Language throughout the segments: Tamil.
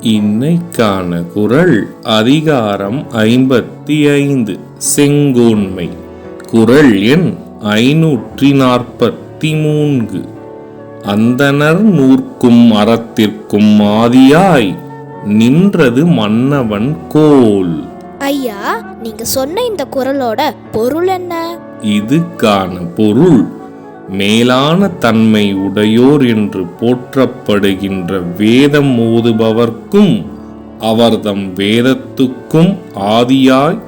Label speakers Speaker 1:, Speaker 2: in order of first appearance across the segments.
Speaker 1: இன்னைக்கான குரல் அதிகாரம் ஐம்பத்தி ஐந்து. செங்கோன்மை. குரல் எண் ஐநூற்றி நாற்பத்தி மூன்று. அந்தணர் நூற்கும் அறத்திற்கும் ஆதியாய் நின்றது மன்னவன் கோல்.
Speaker 2: ஐயா நீங்க சொன்ன இந்த குரலோட பொருள் என்ன?
Speaker 1: இதுக்கான பொருள் மேலான தன்மை உடையோர் என்று போற்றப்படுகின்ற வேதம் ஓதுபவர்க்கும் அவர்தம் வேதத்துக்கும் ஆதியாய்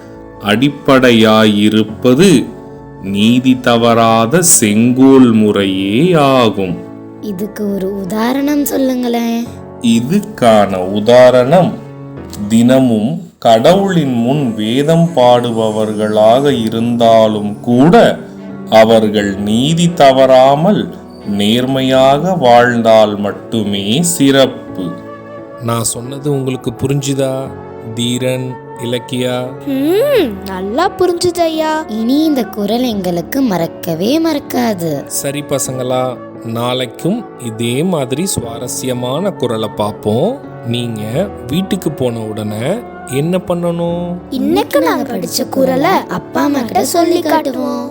Speaker 1: அடிப்படையாயிருப்பது நீதி தவறாத செங்கோல் முறையே ஆகும்.
Speaker 3: இதுக்கு ஒரு உதாரணம் சொல்லுங்களேன்
Speaker 1: இதுக்கான உதாரணம் தினமும் கடவுளின் முன் வேதம் பாடுபவர்களாக இருந்தாலும் கூட அவர்கள் நீதி தவறாமல் நேர்மையாக வாழ்ந்தால் மட்டுமே சிறப்பு. நான் சொன்னது உங்களுக்கு புரிஞ்சுதா தீரன் இலக்கியா?
Speaker 2: ம் நல்லா புரிஞ்சுது ஐயா
Speaker 3: இனி இந்த குரல் எங்களுக்கு மறக்கவே மறக்காது.
Speaker 1: சரி பசங்களா நாளைக்கும் இதே மாதிரி சுவாரஸ்யமான குரலை பார்ப்போம். நீங்க வீட்டுக்கு போன உடனே என்ன பண்ணணும்?
Speaker 2: இன்னைக்கு நாங்க படிச்ச குரலை அப்பா அம்மா கிட்ட சொல்லி காட்டுவோம்.